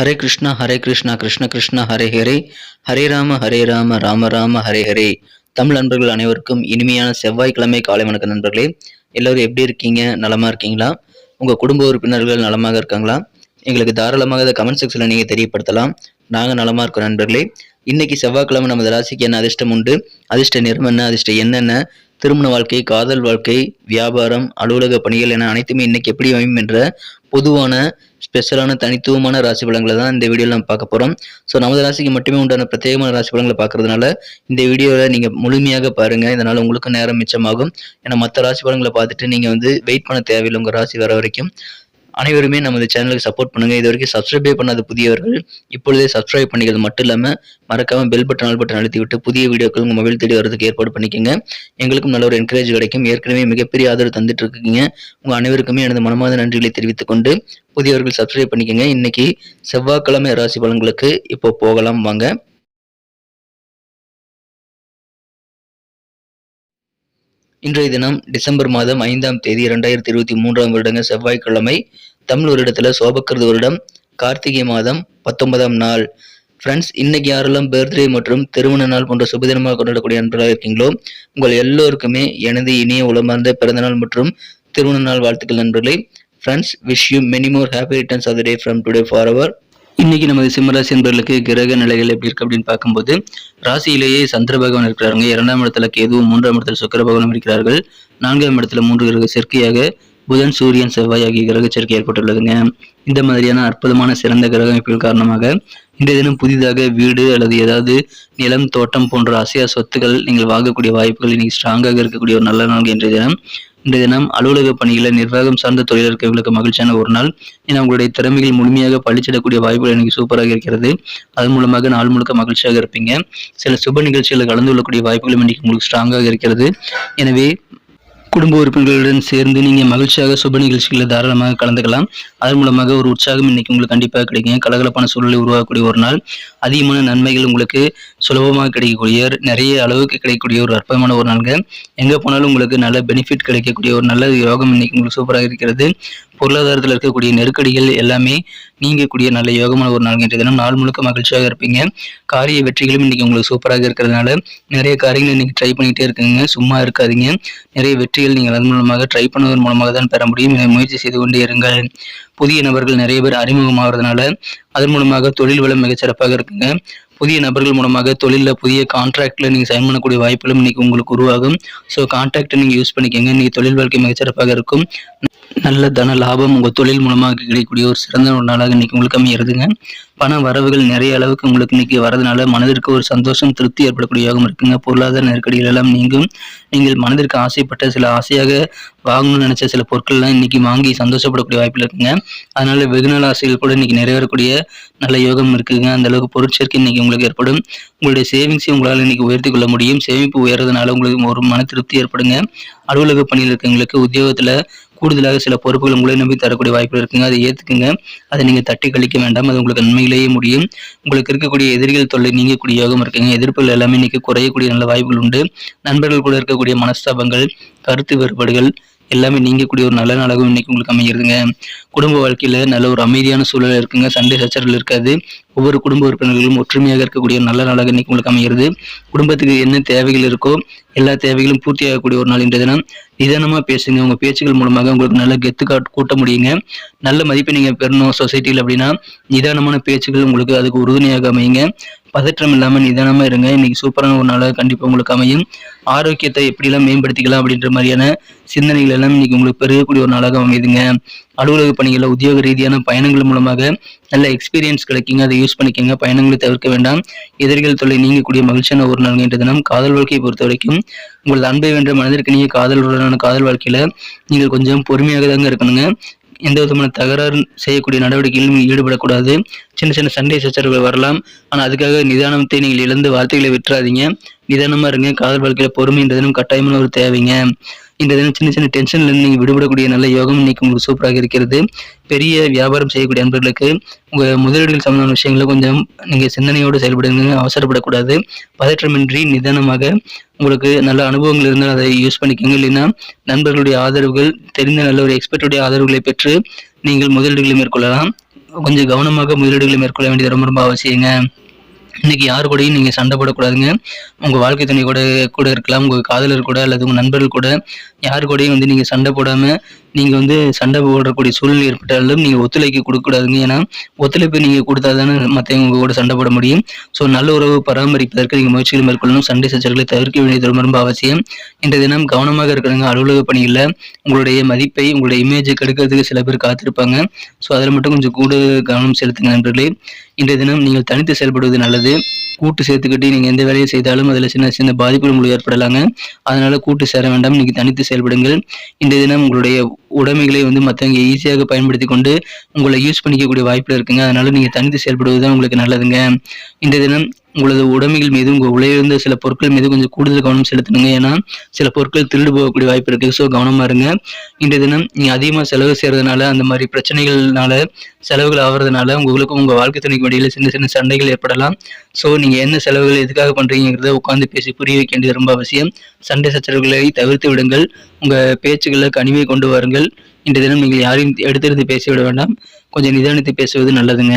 ஹரே கிருஷ்ணா ஹரே கிருஷ்ணா கிருஷ்ண கிருஷ்ணா ஹரே ஹரே. ஹரே ராம ஹரே ராம ராம ராம ஹரே ஹரே. தமிழ் நண்பர்கள் அனைவருக்கும் இனிமையான செவ்வாய்க்கிழமை காலை வணக்க நண்பர்களே. எல்லோரும் எப்படி இருக்கீங்க? நலமா இருக்கீங்களா? உங்க குடும்ப உறுப்பினர்கள் நலமாக இருக்காங்களா? எங்களுக்கு தாராளமாக அதை கமெண்ட் செக்ஷனில் நீங்கள் தெரியப்படுத்தலாம். நாங்கள் நலமா இருக்கோம் நண்பர்களே. இன்னைக்கு செவ்வாய்க்கிழமை நமது ராசிக்கு என்ன அதிர்ஷ்டம் உண்டு? அதிர்ஷ்ட நிறம் என்ன அதிர்ஷ்டம் என்னென்ன? திருமண வாழ்க்கை காதல் வாழ்க்கை வியாபாரம் அலுவலக பணிகள் என அனைத்துமே இன்னைக்கு எப்படி அமையும் என்ற பொதுவான ஸ்பெஷலான தனித்துவமான ராசி பலன்களை தான் இந்த வீடியோவில் நம்ம பார்க்க போகிறோம் ஸோ நமது ராசிக்கு மட்டுமே உண்டான பிரத்யேகமான ராசி பலன்களை பார்க்கறதுனால இந்த வீடியோவில் நீங்கள் முழுமையாக பாருங்கள் இதனால் உங்களுக்கு நேரம் மிச்சமாகும். ஏன்னா மற்ற ராசி பலன்களை பார்த்துட்டு நீங்கள் வந்து வெயிட் பண்ண தேவையில்லை உங்கள் ராசி வர வரைக்கும். அனைவருமே நமது சேனலுக்கு சப்போர்ட் பண்ணுங்க. இது வரைக்கும் சப்ஸ்கிரைபே பண்ணாத புதியவர்கள் இப்பொழுதே சப்ஸ்கிரைப் பண்ணிக்கிறது மட்டும் இல்லாமல் மறக்காம பெல் பட்டன் ஆல் பட்டன் அழுத்தி விட்டு புதிய வீடியோக்கள் உங்கள் மொபைல் தேடி வரதுக்கு ஏற்பாடு பண்ணிக்கோங்க. எங்களுக்கும் நல்ல ஒரு என்கரேஜ் கிடைக்கும். ஏற்கனவே மிகப்பெரிய ஆதரவு தந்துட்டு இருக்கீங்க. உங்கள் அனைவருக்குமே எனது மனமார்ந்த நன்றிகளை தெரிவித்துக் கொண்டு புதியவர்கள் சப்ஸ்கிரைப் பண்ணிக்கோங்க. இன்னைக்கு செவ்வாய்க்கிழமை ராசி பலன்களுக்கு இப்போ போகலாம். வாங்க. இன்றைய தினம் டிசம்பர் மாதம் ஐந்தாம் தேதி இரண்டாயிரத்தி இருபத்தி மூன்றாம் வருடங்க செவ்வாய்க்கிழமை. தமிழ் வருடத்தில் சோபக்கிறது வருடம் கார்த்திகை மாதம் பத்தொன்பதாம் நாள். ஃப்ரெண்ட்ஸ் இன்னைக்கு யாரெல்லாம் பர்த்டே மற்றும் திருமண நாள் போன்ற சுபதினமாக கொண்டாடக்கூடிய நண்பர்களாக இருக்கீங்களோ உங்கள் எல்லோருக்குமே எனது இனிய உளமார்ந்த பிறந்தநாள் மற்றும் திருமண நாள் வாழ்த்துக்கள் நண்பர்களே. Friends wish you many more happy returns of the day from today for our இன்னைக்கு நமது சிம்மராசி என்பவர்களுக்கு கிரக நிலைகள் எப்படி இருக்கு அப்படின்னு பார்க்கும்போது ராசியிலேயே சந்திர பகவான் இருக்கிறாங்க இரண்டாம் இடத்துல கேது மூன்றாம் இடத்துல சுக்கர பகவானும் இருக்கிறார்கள். நான்காம் இடத்துல மூன்று கிரக சேர்க்கையாக புதன் சூரியன் செவ்வாய் ஆகிய கிரக சேர்க்கை ஏற்பட்டுள்ளதுங்க. இந்த மாதிரியான அற்புதமான சிறந்த கிரக அமைப்புகள் காரணமாக இன்றைய தினம் புதிதாக வீடு அல்லது ஏதாவது நிலம் தோட்டம் போன்ற அசையா சொத்துக்கள் நீங்கள் வாங்கக்கூடிய வாய்ப்புகள் இன்னைக்கு ஸ்ட்ராங்காக இருக்கக்கூடிய ஒரு நல்ல நாள் இன்றைய தினம். இன்றைய தினம் அலுவலக பணிகளை நிர்வாகம் சார்ந்த தொழில் இருக்கவர்களுக்கு மகிழ்ச்சியான ஒரு நாள். ஏன்னா உங்களுடைய திறமைகள் முழுமையாக பழிச்சிடக்கூடிய வாய்ப்புகள் எனக்கு சூப்பராக இருக்கிறது. அதன் மூலமாக நாள் முழுக்க மகிழ்ச்சியாக இருப்பீங்க. சில சுப நிகழ்ச்சிகளில் கலந்து கொள்ளக்கூடிய வாய்ப்புகளும் இன்னைக்கு உங்களுக்கு ஸ்ட்ராங்காக இருக்கிறது. எனவே குடும்ப உறுப்பினர்களுடன் சேர்ந்து நீங்கள் மகிழ்ச்சியாக சுப நிகழ்ச்சிகளில் தாராளமாக கலந்துக்கலாம். அதன் மூலமாக ஒரு உற்சாகம் இன்னைக்கு உங்களுக்கு கண்டிப்பாக கிடைக்கும் கலகலப்பான சூழலை உருவாக்கக்கூடிய ஒரு நாள். அதிகமான நன்மைகள் உங்களுக்கு சுலபமாக கிடைக்கக்கூடிய நிறைய அளவுக்கு கிடைக்கக்கூடிய ஒரு அற்புதமான ஒரு நாள்கள் எங்கே போனாலும் உங்களுக்கு நல்ல பெனிஃபிட் கிடைக்கக்கூடிய ஒரு நல்ல யோகம் இன்னைக்கு உங்களுக்கு சூப்பராக இருக்கிறது. பொருளாதாரத்தில் இருக்கக்கூடிய நெருக்கடிகள் எல்லாமே நீங்கக்கூடிய நல்ல யோகமான ஒரு நாள் இன்றைய தினம். நாள் முழுக்க மகிழ்ச்சியாக இருப்பீங்க. காரிய வெற்றிகளும் இன்னைக்கு உங்களுக்கு சூப்பராக இருக்கிறதுனால நிறைய காரியங்கள் இன்னைக்கு ட்ரை பண்ணிகிட்டே இருக்குங்க. சும்மா இருக்காதீங்க. நிறைய வெற்றிகள் நீங்கள் அதன் மூலமாக ட்ரை பண்ணுவதன் மூலமாக தான் பெற முடியும். இதை முயற்சி செய்து கொண்டே இருங்கள். புதிய நபர்கள் நிறைய பேர் அறிமுகமாகிறதுனால அதன் மூலமாக தொழில் வளம் மிகச்சிறப்பாக இருக்குங்க. புதிய நபர்கள் மூலமாக தொழிலில் புதிய கான்ட்ராக்டில் நீங்கள் சைன் பண்ணக்கூடிய வாய்ப்புகளும் இன்றைக்கி உங்களுக்கு உருவாகும். ஸோ கான்ட்ராக்டை நீங்கள் யூஸ் பண்ணிக்கோங்க. இன்றைக்கி தொழில் வாழ்க்கை மிகச்சிறப்பாக இருக்கும். நல்ல தன லாபம் உங்கள் தொழில் மூலமாக கிடைக்கக்கூடிய ஒரு சிறந்த ஒரு நாளாக இன்னைக்கு உங்களுக்கு அமையிறதுங்க. பண வரவுகள் நிறைய அளவுக்கு உங்களுக்கு இன்னைக்கு வரதுனால மனதிற்கு ஒரு சந்தோஷம் திருப்தி ஏற்படக்கூடிய யோகம் இருக்குங்க. பொருளாதார நெருக்கடிகள் எல்லாம் நீங்கும். நீங்கள் மனதிற்கு ஆசைப்பட்ட சில ஆசையாக வாங்கணும்னு நினைச்ச சில பொருட்கள்லாம் இன்னைக்கு வாங்கி சந்தோஷப்படக்கூடிய வாய்ப்பில் இருக்குங்க. அதனால வெகுநாள் ஆசைகள் கூட இன்னைக்கு நிறைவேறக்கூடிய நல்ல யோகம் இருக்குங்க. அந்த அளவுக்கு பொருட்சேர்க்கை இன்னைக்கு உங்களுக்கு ஏற்படும். உங்களுடைய சேவிங்ஸை உங்களால் இன்னைக்கு உயர்த்தி கொள்ள முடியும். சேமிப்பு உயர்றதுனால உங்களுக்கு ஒரு மன திருப்தி ஏற்படுங்க. அலுவலக பணியில் இருக்கவங்களுக்கு உத்தியோகத்தில் கூடுதலாக சில பொறுப்புகள் உங்களை நம்பி தரக்கூடிய வாய்ப்புகள் இருக்குங்க. அதை ஏற்றுக்குங்க அதை நீங்கள் தட்டி கழிக்க வேண்டாம். அது உங்களுக்கு நன்மையிலேயே முடியும். உங்களுக்கு இருக்கக்கூடிய எதிரிகள் தொல்லை நீங்கக்கூடிய யோகம் இருக்குங்க. எதிர்ப்புகள் எல்லாமே இன்னைக்கு குறையக்கூடிய நல்ல வாய்ப்புகள் உண்டு. நண்பர்கள் கூட இருக்கக்கூடிய மனஸ்தாபங்கள் கருத்து வேறுபாடுகள் எல்லாமே நீங்கக்கூடிய ஒரு நல்ல நாளாகவும் இன்னைக்கு உங்களுக்கு அமைகிறதுங்க குடும்ப வாழ்க்கையில நல்ல ஒரு அமைதியான சூழல் இருக்குங்க. சண்டை சச்சரவு இருக்காது. ஒவ்வொரு குடும்ப உறுப்பினர்களும் ஒற்றுமையாக இருக்கக்கூடிய ஒரு நல்ல நாளாக இன்னைக்கு உங்களுக்கு அமைகிறது குடும்பத்துக்கு என்ன தேவைகள் இருக்கோ எல்லா தேவைகளும் பூர்த்தி ஆகக்கூடிய ஒரு நாள் இன்றைய தினம். நிதானமா பேசுங்க. உங்க பேச்சுகள் மூலமாக உங்களுக்கு நல்ல கெத்து கூட்ட முடியுங்க. நல்ல மதிப்பை நீங்க பெறணும் சொசைட்டியில் அப்படின்னா நிதானமான பேச்சுகள் உங்களுக்கு அதுக்கு உறுதுணையாக அமையுங்க. பதற்றம் இல்லாமல் நிதானமாக இருங்க. இன்னைக்கு சூப்பரான ஒரு நாளாக கண்டிப்பாக உங்களுக்கு அமையும். ஆரோக்கியத்தை எப்படிலாம் மேம்படுத்திக்கலாம் அப்படின்ற மாதிரியான சிந்தனைகள் எல்லாம் இன்னைக்கு உங்களுக்கு பெருகக்கூடிய ஒரு நாளாக அமையுதுங்க அலுவலக பணிகளில் உத்தியோக ரீதியான பயணங்கள் மூலமாக நல்ல எக்ஸ்பீரியன்ஸ் கிடைக்குங்க. அதை யூஸ் பண்ணிக்கோங்க. பயணங்களை தவிர்க்க வேண்டாம். எதிரிகள் தொல்லை நீங்கக்கூடிய மகிழ்ச்சியான ஒரு நாள் என்ற தினம். காதல் வாழ்க்கையை பொறுத்த வரைக்கும் உங்கள் அன்பை வென்ற மனதிற்கு நீங்க காதலுடனான காதல் வாழ்க்கையில் நீங்கள் கொஞ்சம் பொறுமையாக தாங்க இருக்கணுங்க. எந்த விதமான தகராறு செய்யக்கூடிய நடவடிக்கையிலும் ஈடுபடக்கூடாது. சின்ன சின்ன சண்டை சச்சரவுகள் வரலாம். ஆனால் அதுக்காக நிதானத்தை நீங்கள் இழந்து வார்த்தைகளை விட்டுறாதீங்க. நிதானமா இருங்க. காதல் வாழ்க்கையில் பொறுமை கட்டாயமான ஒரு தேவைங்க. இந்த தினம் சின்ன சின்ன டென்ஷன்ல நீங்கள் நீங்க விடுபடக்கூடிய நல்ல யோகம் இன்னைக்கு உங்களுக்கு சூப்பராக இருக்கிறது. பெரிய வியாபாரம் செய்யக்கூடிய நண்பர்களுக்கு உங்க முதலீடுகள் சம்பந்தமான விஷயங்களை கொஞ்சம் நீங்க சிந்தனையோடு செயல்படுங்க அவசரப்படக்கூடாது. பதற்றமின்றி நிதானமாக உங்களுக்கு நல்ல அனுபவங்கள் இருந்தால் அதை யூஸ் பண்ணிக்கோங்க. இல்லைன்னா நண்பர்களுடைய ஆதரவுகள் தெரிந்த நல்ல ஒரு எக்ஸ்பர்ட்டுடைய ஆதரவுகளை பெற்று நீங்கள் முதலீடுகளை மேற்கொள்ளலாம். கொஞ்சம் கவனமாக முதலீடுகளை மேற்கொள்ள வேண்டியது ரொம்ப ரொம்ப அவசியங்க. இன்னைக்கு யாரு கூடயும் நீங்கள் சண்டை போடக்கூடாதுங்க. உங்கள் வாழ்க்கை துணை கூட கூட இருக்கலாம். உங்கள் காதலர் கூட அல்லது உங்கள் நண்பர்கள் கூட யார் கூடயும் வந்து நீங்கள் சண்டை போடாமல் நீங்கள் வந்து சண்டை போடக்கூடிய சூழ்நிலை ஏற்பட்டாலும் நீங்கள் ஒத்துழைக்க கொடுக்கக்கூடாதுங்க. ஏன்னா ஒத்துழைப்பு நீங்கள் கொடுத்தா தானே மற்றவங்க கூட சண்டை போட முடியும். ஸோ நல்ல உறவு பராமரிப்பதற்கு நீங்கள் முயற்சிகள் மேற்கொள்ளணும். சண்டை சச்சரவுகளை தவிர்க்க வேண்டியது ரொம்ப ரொம்ப அவசியம். இன்றைய தினம் கவனமாக இருக்கிறவங்க அலுவலக பணியில் உங்களுடைய மதிப்பை உங்களுடைய இமேஜை கெடுக்கிறதுக்கு சில பேர் காத்திருப்பாங்க. ஸோ அதில் மட்டும் கொஞ்சம் கூட கவனம் செலுத்துங்க நண்பர்களே. இன்றைய தினம் நீங்கள் தனித்து செயல்படுவது நல்லது. கூட்டு சேர்த்துக்கிட்டு நீங்கள் எந்த வேலையை செய்தாலும் அதில் சின்ன சின்ன பாதிப்புகள் உங்களுக்கு ஏற்படலாங்க. அதனால் கூட்டு சேர வேண்டாம். நீங்கள் தனித்து செயல்படுங்கள். இந்த தினம் உங்களுடைய உடைமைகளை வந்து மற்றவங்க ஈஸியாக பயன்படுத்தி கொண்டு உங்களை யூஸ் பண்ணிக்கக்கூடிய வாய்ப்பில் இருக்குங்க. அதனால் நீங்கள் தனித்து செயல்படுவது தான் உங்களுக்கு நல்லதுங்க. இந்த தினம் உங்களது உடைமைகள் மீது உங்கள் உலகிலிருந்து சில பொருட்கள் மீது கொஞ்சம் கூடுதல் கவனம் செலுத்தணுங்க. ஏன்னா சில பொருட்கள் திருடு போகக்கூடிய வாய்ப்பு இருக்குது ஸோ கவனமாக இருங்க. இன்றைய தினம் நீங்கள் அதிகமாக செலவு செய்கிறதுனால அந்த மாதிரி பிரச்சனைகள்னால செலவுகள் ஆகிறதுனால உங்களுக்கும் உங்கள் வாழ்க்கை துணைக்கு இடையில சின்ன சின்ன சண்டைகள் ஏற்படலாம். ஸோ நீங்கள் என்ன செலவுகள் எதுக்காக பண்ணுறீங்கிறத உட்காந்து பேசி புரிய வைக்க வேண்டியது ரொம்ப அவசியம். சண்டை சச்சரவுகளை தவிர்த்து விடுங்கள். உங்கள் பேச்சுகளில் கனிமை கொண்டு வாருங்கள். இன்றைய தினம் நீங்கள் யாரையும் எடுத்தெடுத்து பேசிவிட வேண்டாம். கொஞ்சம் நிதானித்து பேசுவது நல்லதுங்க.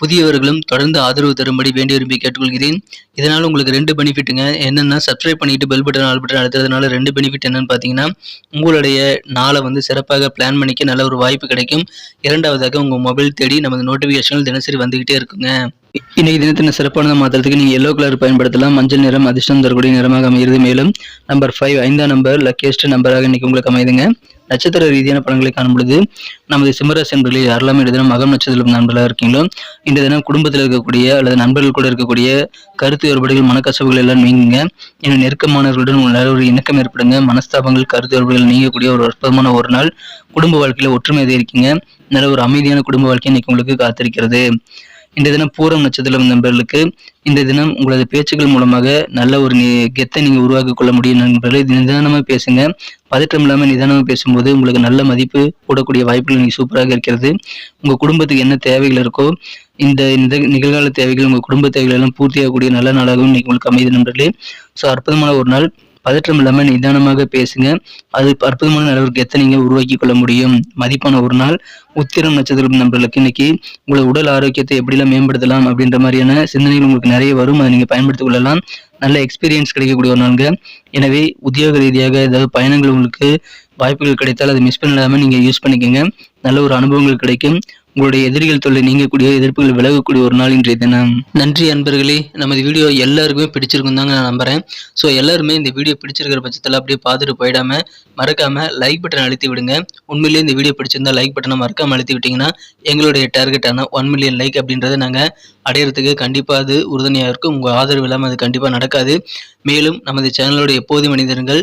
புதியவர்களும் தொடர்ந்து ஆதரவு தரும்படி வேண்டி விரும்பி கேட்டுக்கொள்கிறேன். இதனால் உங்களுக்கு ரெண்டு பெனிஃபிட்டுங்க. என்னென்னா சப்ஸ்கிரைப் பண்ணிட்டு பெல் பட்டன் ஆல் பட்டன் அழுத்துறதுனால ரெண்டு பெனிஃபிட் என்னன்னு பார்த்தீங்கன்னா உங்களுடைய நாளை வந்து சிறப்பாக பிளான் பண்ணிக்க நல்ல ஒரு வாய்ப்பு கிடைக்கும். இரண்டாவதாக உங்கள் மொபைல் தேடி நமது நோட்டிஃபிகேஷன்கள் தினசரி வந்துகிட்டே இருக்குங்க. இன்னைக்கு தினத்தின சிறப்பானதை மாத்திரத்துக்கு நீங்கள் எல்லோ கலர் பயன்படுத்தலாம். மஞ்சள் நிறம் அதிர்ஷ்டம் தரக்கூடிய நிறமாக அமைகிறது. மேலும் நம்பர் ஃபைவ் ஐந்தாம் நம்பர் லக்கியஸ்ட் நம்பராக இன்னைக்கு உங்களுக்கு அமைதுங்க. நட்சத்திர ரீதியான பலன்களை காணும் பொழுது நமது சிம்மராசி என்பர்களில் யாரெல்லாம் இந்த தினம் மகம் நட்சத்திரம் நண்பர்களாக இருக்கீங்களோ? இந்த தினம் குடும்பத்தில் இருக்கக்கூடிய அல்லது நண்பர்கள் கூட இருக்கக்கூடிய கருத்து வேறுபாடுகள் மனக்கசவுகள் எல்லாம் நீங்குங்க. இன்னும் நெருக்கமானவர்களுடன் நல்ல ஒரு இணக்கம் ஏற்படுங்க. மனஸ்தாபங்கள் கருத்து வேறுபாடுகள் நீங்கக்கூடிய ஒரு அற்புதமான ஒரு நாள். குடும்ப வாழ்க்கையில் ஒற்றுமை இருக்கீங்க. நல்ல ஒரு அமைதியான குடும்ப வாழ்க்கை இன்னைக்கு உங்களுக்கு காத்திருக்கிறது. இந்த தினம் பூரம் நட்சத்திரம் நண்பர்களுக்கு இந்த தினம் உங்களது பேச்சுக்கள் மூலமாக நல்ல ஒரு கெத்தை நீங்க உருவாக்கி கொள்ள முடியும் நண்பர்கள். நிதானமா பேசுங்க. பதற்றம் இல்லாமல் நிதானமாக பேசும்போது உங்களுக்கு நல்ல மதிப்பு கூடக்கூடிய வாய்ப்புகள் நீங்க சூப்பராக இருக்கிறது. உங்க குடும்பத்துக்கு என்ன தேவைகள் இருக்கோ இந்த இந்த நிகழ்கால தேவைகள் உங்க குடும்ப தேவைகள் எல்லாம் பூர்த்தியாகக்கூடிய நல்ல நாளாகவும் இன்னைக்கு உங்களுக்கு அமைதி நண்பர்களே. ஸோ அற்புதமான ஒரு நாள். பதற்றம் இல்லாமல் நிதானமாக பேசுங்க. அது அற்புதமான நடவடிக்கை எத்தனை நீங்க உருவாக்கி கொள்ள முடியும். மதிப்பான ஒரு நாள் உத்திரம் நட்சத்திரம் நண்பர்களுக்கு இன்னைக்கு உங்களோட உடல் ஆரோக்கியத்தை எப்படிலாம் மேம்படுத்தலாம் அப்படின்ற மாதிரியான சிந்தனைகள் உங்களுக்கு நிறைய வரும். அதை நீங்க பயன்படுத்திக் கொள்ளலாம். நல்ல எக்ஸ்பீரியன்ஸ் கிடைக்கக்கூடிய ஒரு நாளுங்க. எனவே உத்தியோக ரீதியாக ஏதாவது பயணங்கள் உங்களுக்கு வாய்ப்புகள் கிடைத்தால் அதை மிஸ் பண்ணாமல் நீங்கள் யூஸ் பண்ணிக்கோங்க. நல்ல ஒரு அனுபவங்கள் கிடைக்கும். உங்களுடைய எதிரிகள் தொல்லை நீங்கக்கூடிய எதிர்ப்புகள் விலகக்கூடிய ஒரு நாள் இன்றைய தினம். நன்றி அன்பர்களே. நமது வீடியோ எல்லாருக்குமே பிடிச்சிருக்கும் தாங்க நான் நம்புறேன். ஸோ எல்லாருமே இந்த வீடியோ பிடிச்சிருக்கிற பட்சத்தில் அப்படியே பார்த்துட்டு போயிடாம மறக்காம லைக் பட்டன் அழுத்தி விடுங்க. உண்மையிலேயே இந்த வீடியோ பிடிச்சிருந்தா லைக் பட்டனை மறக்காம அழுத்தி விட்டீங்கன்னா எங்களுடைய டார்கெட்டான ஒன் மில்லியன் லைக் அப்படின்றத நாங்கள் அடையிறதுக்கு கண்டிப்பாக அது உறுதுணையாக இருக்கும். உங்கள் ஆதரவு இல்லாமல் அது கண்டிப்பாக நடக்காது. மேலும் நமது சேனலோட எப்போது மனிதர்கள்